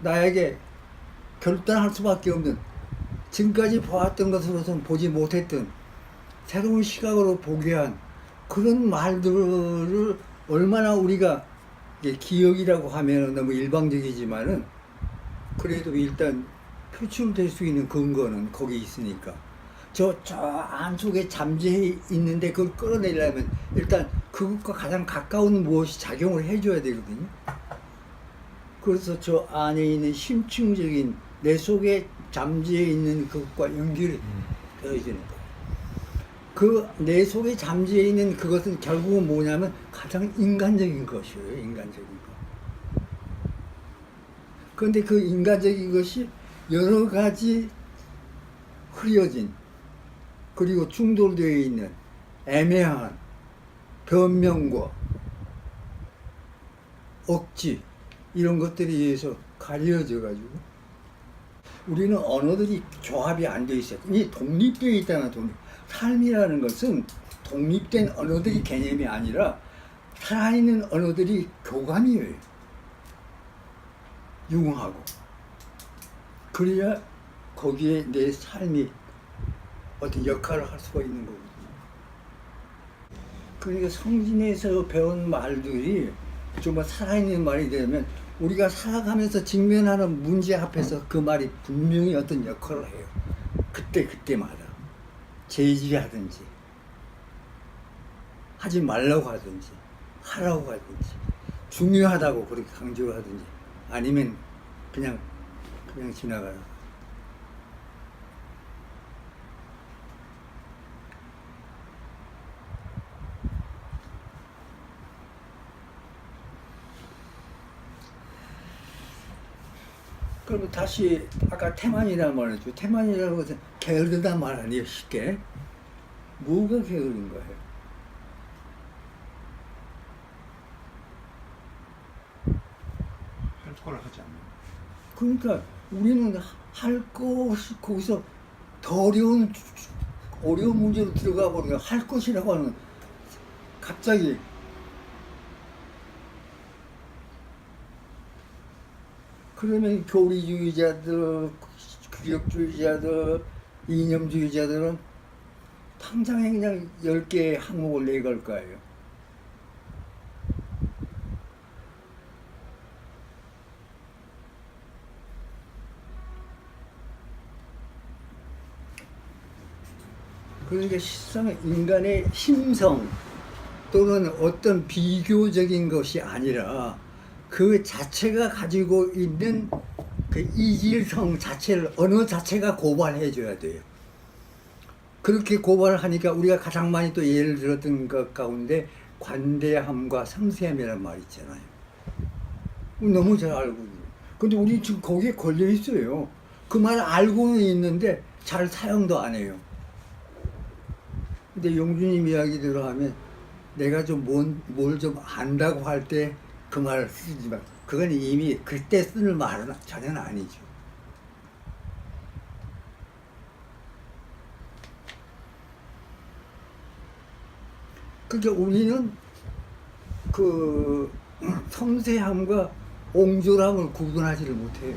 나에게 결단할 수밖에 없는 지금까지 보았던 것으로서는 보지 못했던 새로운 시각으로 보게 한 그런 말들을 얼마나 우리가 기억이라고 하면 너무 일방적이지만은 그래도 일단 표출될 수 있는 근거는 거기 있으니까 저 저 안속에 잠재해 있는데 그걸 끌어내려면 일단 그것과 가장 가까운 무엇이 작용을 해줘야 되거든요. 그래서 저 안에 있는 심층적인 내 속에 잠재해 있는 그것과 연결이 되어야 되는 거예요. 그 내 속에 잠재해 있는 그것은 결국은 뭐냐면 가장 인간적인 것이에요. 인간적인 것. 그런데 그 인간적인 것이 여러 가지 흐려진 그리고 충돌되어 있는 애매한 변명과 억지 이런 것들에 의해서 가려져 가지고 우리는 언어들이 조합이 안 돼 있어요. 이 독립되어 있다는 독립. 삶이라는 것은 독립된 언어들이 개념이 아니라 살아있는 언어들이 교감이에요. 융하고. 그래야 거기에 내 삶이 어떤 역할을 할 수가 있는 거거든요. 그러니까 성진에서 배운 말들이 정말 살아있는 말이 되면 우리가 살아가면서 직면하는 문제 앞에서 그 말이 분명히 어떤 역할을 해요. 그때 그때마다 제지하든지 하지 말라고 하든지 하라고 하든지 중요하다고 그렇게 강조를 하든지 아니면 그냥 그냥 지나가라. 그러면 다시 아까 태만이라는 말을 했죠. 태만이라는 것은 게으르다 말 아니에요, 쉽게. 뭐가 게으른 거예요? 할 거를 하지 않는. 그러니까 우리는 할 것이 거기서 더 어려운 어려운 문제로 들어가 버리면 할 것이라고 하는 갑자기 그러면 교리주의자들, 규격주의자들, 이념주의자들은 당장에 그냥 10개의 항목을 내걸 거예요. 그러니까 실상 인간의 심성 또는 어떤 비교적인 것이 아니라 그 자체가 가지고 있는 그 이질성 자체를 언어 자체가 고발해 줘야 돼요. 그렇게 고발을 하니까 우리가 가장 많이 또 예를 들었던 것 가운데 관대함과 섬세함이라는 말 있잖아요. 너무 잘 알고. 근데 우리 지금 거기에 걸려 있어요. 그 말 알고는 있는데 잘 사용도 안 해요. 근데 용주님 이야기대로 하면 내가 좀 뭘좀 안다고 할때 그 말을 쓰지만 그건 이미 그때 쓰는 말은 전혀 아니죠. 그러니까 우리는 그 섬세함과 옹졸함을 구분하지를 못해요.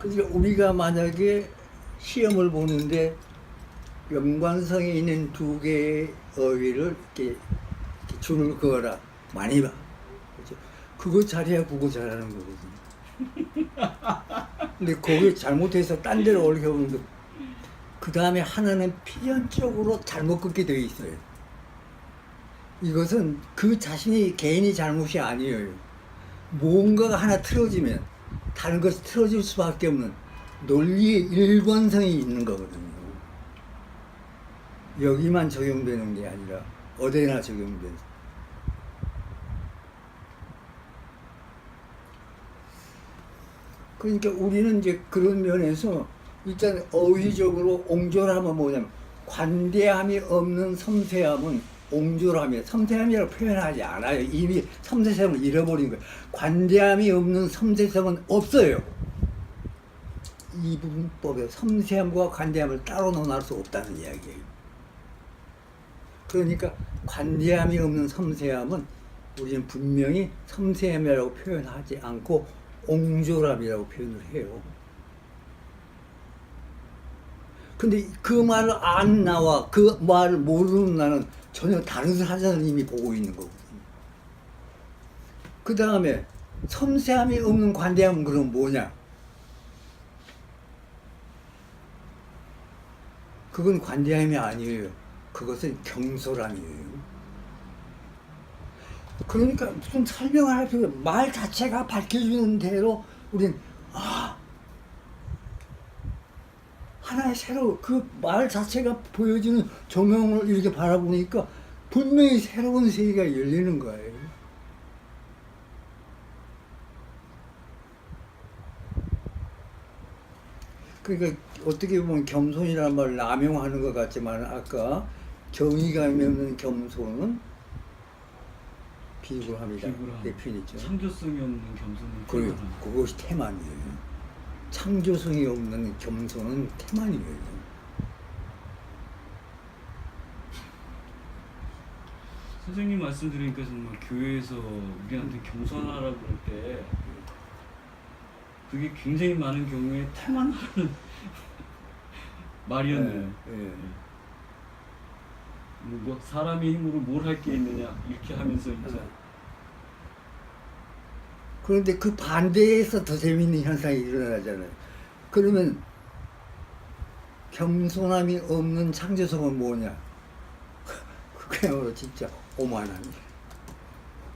그러니까 우리가 만약에 시험을 보는데 연관성에 있는 두 개의 어휘를 이렇게, 이렇게 줄을 그어라 많이 봐. 그죠? 그거 잘해야 국어 잘하는 거거든요. 근데 거기 잘못해서 딴 데로 옮겨오는데 그 다음에 하나는 필연적으로 잘못 긋게 되어 있어요. 이것은 그 자신이 개인이 잘못이 아니에요. 뭔가가 하나 틀어지면 다른 것이 틀어질 수밖에 없는 논리의 일관성이 있는 거거든요. 여기만 적용되는 게 아니라 어디나 적용되는. 그러니까 우리는 이제 그런 면에서 일단 어휘적으로 옹졸함은 뭐냐면 관대함이 없는 섬세함은 옹졸함이에요. 섬세함이라고 표현하지 않아요. 이미 섬세성을 잃어버린 거예요. 관대함이 없는 섬세성은 없어요. 이 문법에 섬세함과 관대함을 따로 논할 수 없다는 이야기예요. 그러니까 관대함이 없는 섬세함은 우리는 분명히 섬세함이라고 표현하지 않고 옹졸함이라고 표현을 해요. 근데 그 말을 안 나와 그 말을 모르는 나는 전혀 다른 이미 보고 있는 거거든요. 그 다음에 섬세함이 없는 관대함은 그럼 뭐냐? 그건 관대함이 아니에요. 그것은 경솔함이에요. 그러니까 무슨 설명을 할 필요. 말 자체가 밝혀주는 대로 우린 아 하나의 새로 그 말 자체가 보여주는 조명을 이렇게 바라보니까 분명히 새로운 세계가 열리는 거예요. 그러니까 어떻게 보면 겸손이라는 말을 남용하는 것 같지만 아까 정의감이 없는 겸손은 비굴함이다. 비굴함. 그 표현이죠. 창조성이 없는 겸손은 그 비굴함. 그것이 태만이에요. 창조성이 없는 겸손은 태만이에요. 선생님 말씀 들으니까 정말 교회에서 우리한테 겸손하라고 그럴 때 그게 굉장히 많은 경우에 태만하는 말이었네요. 예, 예. 뭐, 뭐 사람의 힘으로 뭘 할 게 있느냐 이렇게 하면서 이제 그런데 그 반대에서 더 재밌는 현상이 일어나잖아요. 그러면 겸손함이 없는 창조성은 뭐냐? 그야말로 진짜 오만함이에요.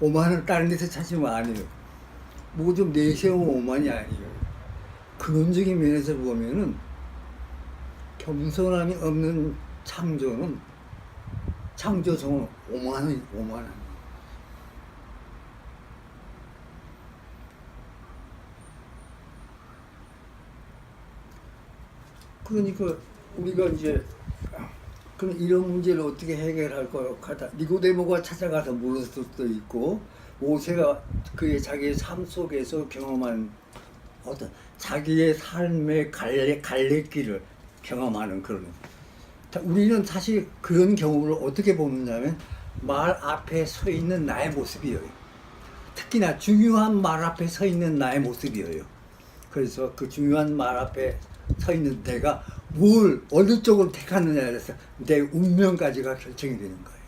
오만을 다른 데서 찾으면 아니에요. 뭐 좀 내세우면 오만이 아니에요. 근원적인 면에서 보면은 겸손함이 없는 창조는 창조성은 오만이 오만함. 그러니까 우리가 이제 그럼 이런 문제를 어떻게 해결할 거라고 하다 니고데모가 찾아가서 물을 수도 있고 모세가 그의 자기의 삶 속에서 경험한 어떤 자기의 삶의 갈래 갈래길을 경험하는 그런 자, 우리는 사실 그런 경험을 어떻게 보느냐면 말 앞에 서 있는 나의 모습이에요. 특히나 중요한 말 앞에 서 있는 나의 모습이에요. 그래서 그 중요한 말 앞에 서 있는 내가 뭘 어느 쪽으로 택하느냐에 따라서 내 운명까지가 결정이 되는 거예요.